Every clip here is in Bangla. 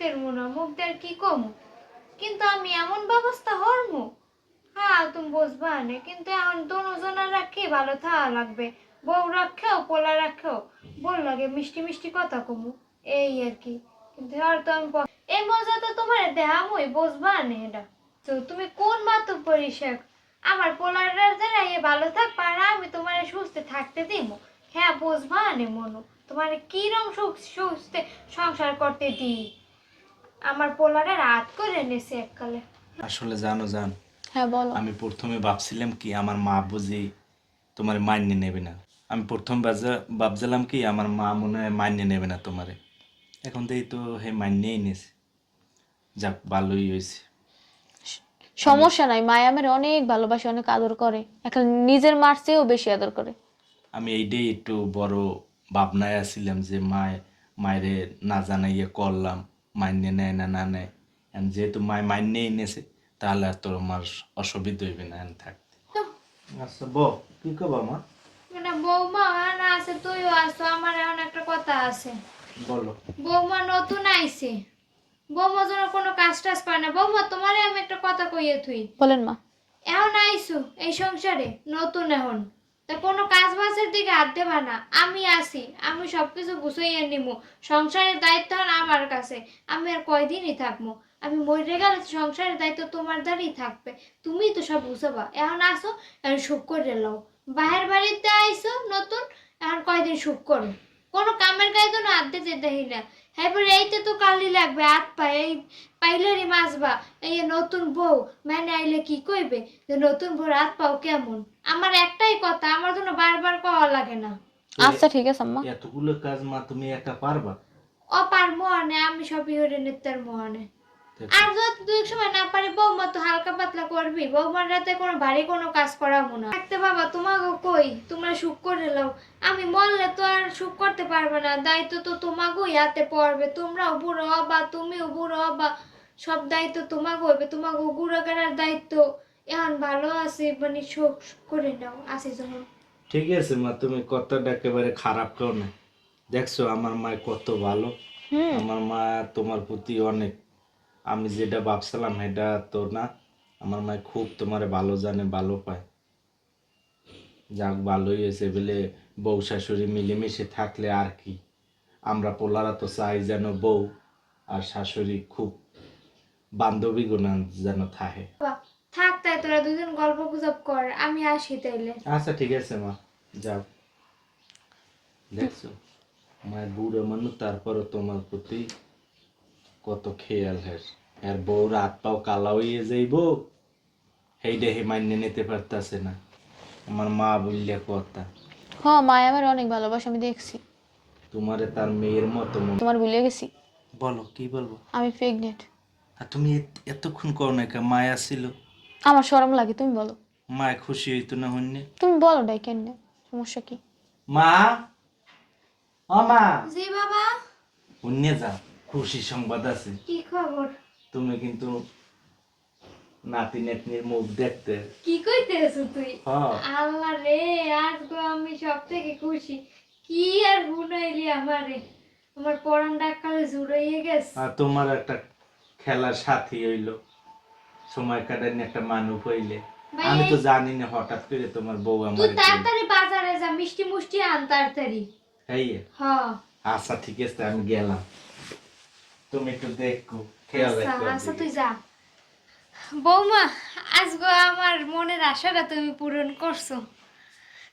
থাকতে না মুখ দিয়ে কি কম? কিন্তু আমি এমন ব্যবস্থা হরমু? হ্যাঁ তুমি বুঝবা না, কিন্তু এখন দুজনের রাখি ভালো থাকা লাগবে। বউ রাখেও পোলা রাখেও বল লাগে মিষ্টি মিষ্টি কথা কমু, এই আর কি। কিন্তু আর তো আমি এই মজা তো তোমার দেহামই বুঝবা না এটা। তো তুমি কোন মাতু পরিষেক আমার পোলাররা যারা এ ভালো থাকবা আর আমি তোমার সুস্থ থাকতে দিব হ্যাঁ বুঝবা নে মনু, তোমার কিরম সুস্থে সংসার করতে দিই। আমার পোলারে রাত করে নেছে এককালে। আসলে জানো জান হ্যাঁ বলো। আমি প্রথমে ভাবছিলাম কি আমার মা বুঝি তোমার মান্য নেবে না। আমি প্রথম বাজা- ভাবছিলাম কি আমার মা মনে হয় মান্য নেবে না তোমারে। এখন দেখি তো হে মান্যই নিয়েছে যাক ভালোই হয়েছে। সমস্যা নাই মায়া আমার অনেক ভালোবাসে অনেক আদর করে। এখন নিজের মার চেয়েও বেশি আদর করে। আমি এইটাই একটু বড় ভাবনায় আছিলাম যে মায় মায়েরে না জানাইয়ে করলাম। মান্য নেয় না না নেয়। যেহেতু মায় মান্যই এনেছে তাহলে আর তোর আমার অসুবিধা হইবে না এখন থাকতে আচ্ছা ব কি কবা মা? মানে বৌমা না আছে তুইও আসো আমার এখন একটা কথা আছে। বলো। বৌমা নতুন আইছে। বৌমা যেন কোনো কাজ টাজ পায় না। বৌমা তোমারে আমি একটা কথা কইয়ে থুই। বলেন মা। এখন আইসু এই সংসারে নতুন এখন। তা কোনো কাজ বাজের দিকে হাত দেবা না। আমি আসি আমি সবকিছু গুছাইয়ে নিমু। সংসারের দায়িত্ব আমার কাছে। আমি আর কয়দিনই থাকব আমি মরে গেলে সংসারের দায়িত্ব তোমার দ্বারই থাকবে। তুমি তো সব বুঝাবা এখন আসো, এখন সুখ করে লও। বাহের বাড়িতে আইসো নতুন, এখন কয়দিন সুখ করো কোনো কামের গায়ে তো না হাত দিতে দেখি না। এবার এইতে তো কালি লাগবে হাত পা এই পাইলেরই মাছবা এই নতুন বউ মানে আইলে কি কইবে? যে নতুন বউ হাত পাও কেমন? আমার একটাই কথা আমার জন্য বারবার কওয়া লাগে না। আচ্ছা ঠিক আছে আম্মা। এতগুলো কাজ মা তুমি একা পারবা? অপার মোহনে আমি সবই হরে নেতার মহানে। আর যদি দুই সময় না পারি বৌমা তো হালকা পাতলা করবি বৌমার রাতে কোনো ভারী কোনো কাজ করাবো না। থাকতে বাবা তোমাকে কই? তোমরা সুখ করে লাও আমি মরলে তো আর সুখ করতে পারবে না। দায়িত্ব তো তোমাকেই হাতে পড়বে। তোমরাও বুড়ো হবা তুমিও বুড়ো হবা। সব দায়িত্ব তোমাকে হইবে তোমাকে গুড়া করার দায়িত্ব। এখন ভালো আছে মানে সুখ করে নাও আছে যখন ঠিক আছে মা তুমি কথাটা একেবারে খারাপ কেউ না। দেখছ আমার মা কত ভালো। হুম। আমার মা তোমার প্রতি অনেক আমি যেটা ভাবছিলাম সেটা তো না আমার মা খুব তোমারে ভালো জানে ভালো পায়। যাক ভালোই হয়েছে বলে বউ শাশুড়ি মিলেমিশে থাকলে আর কি। আমরা পোলারা তো চাই যেন বউ আর শাশুড়ি খুব বান্ধবী গুণা যেন থাকে। থাক তাই তোরা দুজন গল্প গুজব কর আমি আসি তাইলে। আচ্ছা ঠিক আছে মা। যাও। দেখছ মায়ের বুড়ো মানুষ তারপরে তোমার প্রতি কত খেয়াল হ্যার আর বউ রাত পাও কালা হইয়ে যাইব। সেইটা হে মান্য নিতে পারতাছে না। আমার মা বললে কথা। হ্যাঁ মায়া আমার অনেক ভালোবাসে আমি দেখছি। তোমারে তার মেয়ের মতো মনে তোমার ভুলে গেছি। বলো কি বলব? আমি প্রেগনেন্ট আর তুমি এত- এতক্ষণ করো না কা মায়া ছিল। আমার শরম লাগে তুমি বলো। মায় খুশি হইতো না হন্যে তুমি বলো ডাই কেন? সমস্যা কি? মা! ও মা! জি বাবা। হন্যে যা খুশি সংবাদ আছে। কি খবর? তুমি কিন্তু নাতি নাতনির মুখ দেখতে। কি কইতেছ তুই? হ্যাঁ। আল্লাহ রে আজ গো আমি সব থেকে খুশি। কি আর গুনাইলি আমারে? আমার পরান ডাকালে জুড়াইয়ে গেছে। আর তোমার একটা খেলার সাথী হইল। সময় কাটানি একটা মানুষ হইলে। আমি তো জানি না হঠাৎ করে তোমার বউ তুই তাড়াতাড়ি বাজারে যা মিষ্টি মুষ্টি আন তাড়াতাড়ি। এই হ্যাঁ। আচ্ছা ঠিক আছে আমি গেলাম। তুমি একটু দেখো। আচ্ছা আচ্ছা। তুই যা। বৌমা আজ গো আমার মনের আশাটা তুমি পূরণ করছ।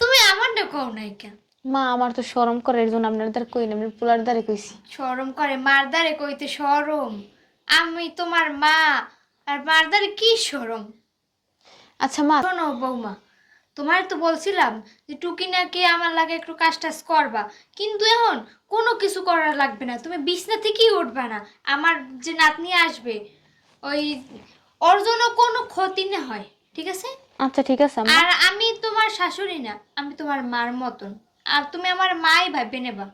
তুমি আমার না কও নাই কেন? মা আমার তো শরম করে এর জন্য আপনার দ্বারা কই না আমি পোলার দ্বারে কইছি। শরম করে? মারদারে কইতে শরম? আমি তোমার মা আর মারদারে কি শরম? আচ্ছা মা। শোনো বৌমা তোমার তো বলছিলাম যে টুকি নাকি আমার লাগে একটু কাজ টাজ করবা। কিন্তু এখন কোনো কিছু করার লাগবে না। তুমি বিছনা থেকেই উঠবে না। আমার যে নাতনি আসবে ওই ওর জন্য কোনো ক্ষতি না হয়। ঠিক আছে? আচ্ছা ঠিক আছে আর আমি তোমার শাশুড়ি না আমি তোমার মার মতন। আর তুমি আমার মাই ভাববে নেবা।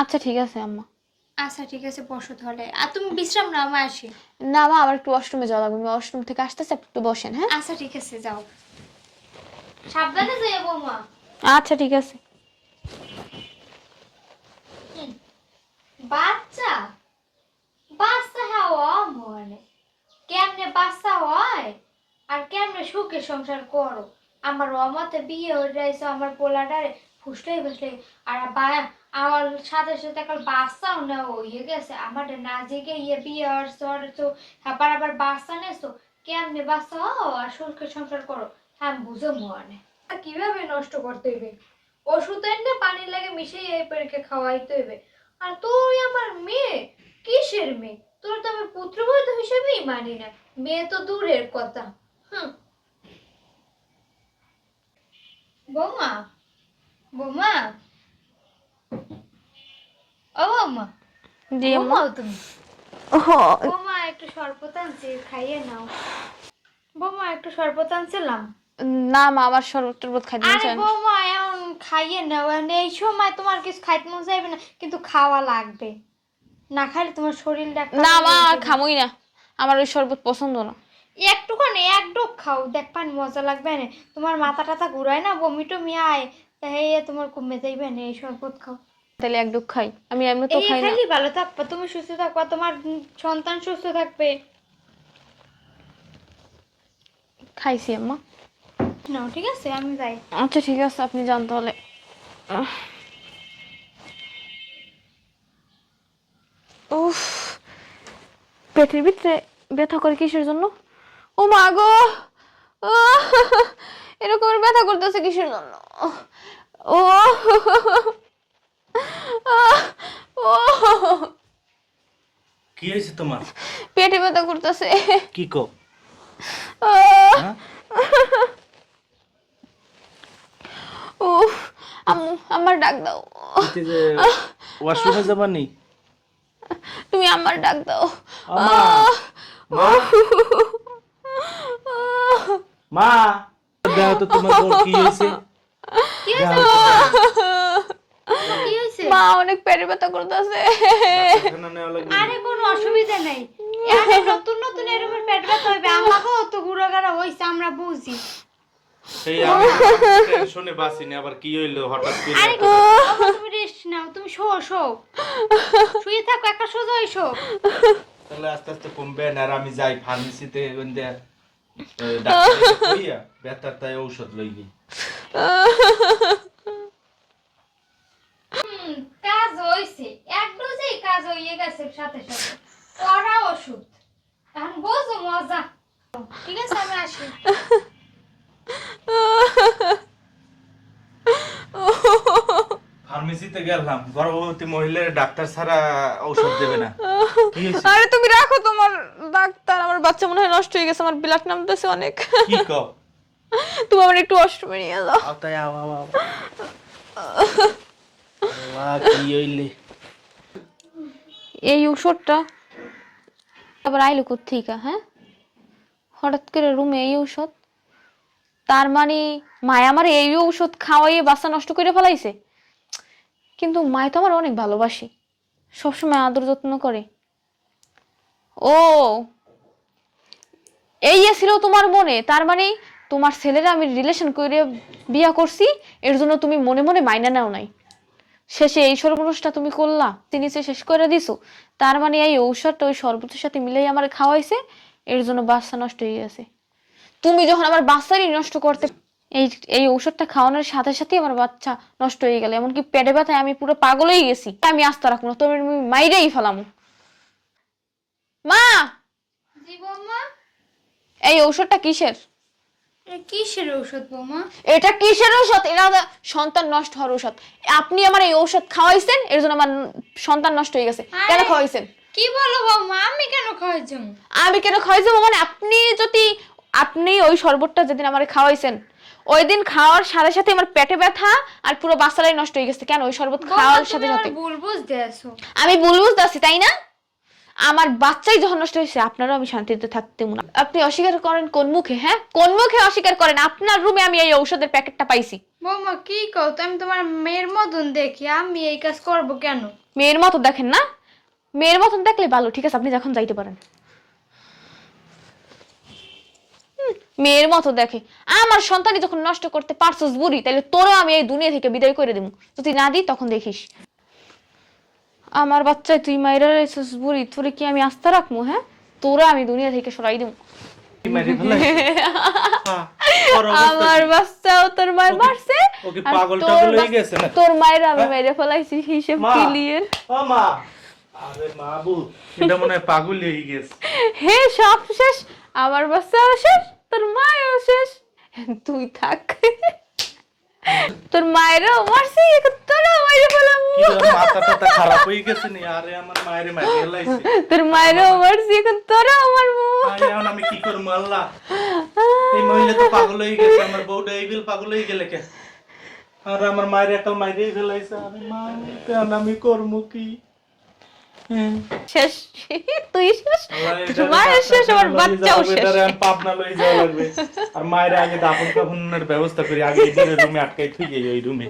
আচ্ছা ঠিক আছে আম্মা। আচ্ছা ঠিক আছে বসো তাহলে। আর তুমি বিশ্রাম নাও আমি আসি। না মা আমার একটু অষ্টমে যাওয়া লাগবে। আমি অষ্টম থেকে আসতেছে একটু বসেন হ্যাঁ? আচ্ছা ঠিক আছে যাও। সাবধানে যাই বৌমা। আচ্ছা ঠিক আছে। বাচ্চা? বাচ্চা বাচ্চা হয়? আর কেমনে সুখে সংসার করো? আমার অমতে বিয়ে হয়ে যাইছো আমার পোলাটারে ফুসলাই ফুসলাই। আর আমার সাথে সাথে একটা বাচ্চাও না হয়ে গেছে। আমার না জেগে ইয়ে বিয়ে হচ্ছে হচ্ছে আবার আবার বাচ্চা নেছো। কেমনে বাচ্চা হও আর সুখে সংসার করো। আমি বুঝো মনে কীভাবে নষ্ট করতে হইবে ওষুধ এনে পানি লাগে মিশিয়ে এই পেরেকে খাওয়াইতে হইবে আর তুই আমার মেয়ে? কিসের মেয়ে? তোর তো আমি পুত্রবধূ হিসেবেই মানি না। মেয়ে তো দূরের কথা। হুম। বৌমা বৌমা। ও বৌমা। জি আম্মা তুমি। বৌমা একটু শরবত আনছি খাইয়ে নাও। বৌমা একটু শরবত আনছিলাম। না মা আমার শরবত টরবত খাইতে আরে চান বৌমা এখন খাইয়ে নাও এখন এই সময় তোমার কিছু খাইতে মন চাইবে না কিন্তু খাওয়া লাগবে। না খাইলে তোমার শরীরটা না মা। খামুই না। আমার ওই শরবত পছন্দ না। একটুখানি এক ডোক খাও। দেখ পানি মজা লাগবে না। তোমার মাথা টাথা ঘুরায় না বমি টমি আয়। তা এই তোমার কমে যাইবে না এই শরবত খাও। তাহলে এক ডুব খাই। আমি এমনি তো এই খাই না। খালি ভালো থাকবা তুমি সুস্থ থাকবা তোমার উম সন্তান সুস্থ থাকবে। খাইছি আম্মা। নাও ঠিক আছে? আমি যাই। আচ্ছা ঠিক আছে আপনি যান তাহলে। উফ পেটের ভিতরে ব্যথা করে কিসের জন্য? ও মা গো! এরকম ব্যথা করতেছে কিসের জন্য? ও ও। কি হয়েছে তোমার? পেটে ব্যথা করতেছে। কি কো আহ! হ্যাঁ? উফ আম্মু আমার ডাক দাও। ওয়াশরুমে তুমি আমার ডাক দাও। মা? মা? দেখো তো তোমার বউর কি হয়েছে। মা অনেক পেটে ব্যথা করতেছে। আরে কোনো অসুবিধা নাই। এখন নতুন নতুন এরকম পেট ব্যথা হইবে। আমাকেও তো গুড়াগাড়া হইছে আমরা বুঝি। সেই আমি টেনশনে বাঁচিনি আবার কি হইল হঠাৎ করে আরে তুমি রেস্ট নাও তুমি শো শো। শুয়ে থাকো একটা সোজা শো তাহলে আস্তে আস্তে কমবে না আর আমি যাই ফার্মেসিতে ওইন্দে ডাক্তার কইয়া ব্যথার তাই ঔষধ লই গই কাজ হইছে। এক ডোজেই কাজ হইয়ে গেছে সাথে সাথে। কড়া ওষুধ। এখন বোঝো মজা। ঠিক আছে আমি আসি। ফার্মেসিতে গেলাম। গর্ভবতী মহিলার ডাক্তার ছাড়া ঔষধ দেবে না। কি হয়েছে? আরে তুমি রাখো তোমার ডাক্তার আমার বাচ্চা মনে হয় নষ্ট হয়ে গেছে আমার ব্লাড নামতেছে অনেক। কি কও? তুমি আমার একটু অষ্টমে নিয়ে যাও। আও তাই আও আও আও। আল্লাহ কি হইলে? এই ঔষধটা আবার আইলো কোথেকে হ্যাঁ? হঠাৎ করে রুমে এই ঔষধ তার মানে মায়া আমার এই ঔষধ খাওয়াইয়ে বাচ্চা নষ্ট করে ফেলাইছে? কিন্তু মায় তো আমার অনেক ভালোবাসে। সবসময় আদর যত্ন করে। ও, এই ছিল তোমার মনে। তার মানে তোমার ছেলেরা আমি রিলেশন করে বিয়া করছি, এর জন্য তুমি মনে মনে মাইনা নাও নাই। শেষে এই সর্বনাশটা তুমি করলা, তিনি সে শেষ করে দিছো, তার মানে এই ঔষধটা ওই শরবতের সাথে মিলেই আমার খাওয়াইছে, এর জন্য বাচ্চা নষ্ট হয়ে গেছে। তুমি যখন আমার বাচ্চারই নষ্ট করতে এই এই ঔষধটা খাওয়ানোর সাথে সাথে আমার বাচ্চা নষ্ট হয়ে গেল। এমনকি পেটে ব্যথায় আমি পুরো পাগল হয়ে গেছি। আমি আস্তে রাখব না তুমি মাইরেই ফেলামু মা! এই ঔষধটা কিসের? এটা কিসের ঔষধ বৌমা? এটা কিসের ঔষধ? এটা সন্তান নষ্ট হওয়ার ঔষধ। আপনি আমার এই ঔষধ খাওয়াইছেন এর জন্য আমার সন্তান নষ্ট হয়ে গেছে। কেন খাওয়াইছেন? কি বলো বৌমা আমি কেন খাওয়াইছি আমি কেন খাওয়াইছি মানে আপনি যদি আপনি ওই শরবতটা যেদিন আমার খাওয়াইছেন ওই দিন খাওয়ার সাথে সাথে আমার পেটে ব্যথা আর পুরো বাচ্চাটাই নষ্ট হয়ে গেছে। কেন? ওই শরবত খাওয়ার সাথে সাথে। আছো আমি ভুল বুঝতেছি তাই না? আমার বাচ্চাই যখন নষ্ট হয়েছে আপনারও আমি শান্তিতে থাকতে না আপনি অস্বীকার করেন কোন মুখে হ্যাঁ? কোন মুখে অস্বীকার করেন? আপনার রুমে আমি এই ঔষধের প্যাকেটটা পাইছি। বৌমা কি কও? আমি তোমার মেয়ের মতন দেখি আমি এই কাজ করব কেন? মেয়ের মতো দেখেন না? মেয়ের মতন দেখলে ভালো ঠিক আছে? আপনি যখন যাইতে পারেন হুম, মেয়ের মতো দেখে। আমার সন্তানই যখন নষ্ট করতে পারছস বুড়ি তাহলে তোরও আমি এই দুনিয়া থেকে বিদায় করে দেবো। যদি না দিই তখন দেখিস। আমার বাচ্চায় তুই মাইরা রয়েছিস বুড়ি তোরে কি আমি আস্থা রাখব হ্যাঁ? তোরা আমি দুনিয়া থেকে সরাই দেবো। হ্যাঁ, আমার? বাচ্চাও তোর মায়ের মারছে তোর মায়ের আমি হ্যাঁ? মেরে ফেলাইছি হিসেব মা। ক্লিয়ার মা। আরে মাবু এটা মনে হয় পাগল হয়ে গেছে। হে সব শেষ। আমার বাচ্চাও শেষ। তোর মায়েরও শেষ। তুই থাক। তোর মায়েরও মারছি তোরও মাইরে ফেলাম খারাপ হয়ে গেছে নি আরে আমার মায়ের মারি ফেলাইছে তোর মায়েরও মারছি এখন তোরও মারবো আরে এখন আমি কি করব আল্লাহ? এই মহিলা তো পাগল হয়ে গেছে আমার বউটা এই পাগল হয়ে গেলে কে? আর আমার মায়ের একাল মাইরেই ফেলাইছে আরে মা আমি করব কি? শেষ। তুই শেষ? মায়ের শেষ আমার বাচ্চাও শেষ। পাবনা লই যাওয়া লাগবে। আর মায়ের আগে দাফন কাফনের ব্যবস্থা করি আগে রুমে আটকাই থুই ওই রুমে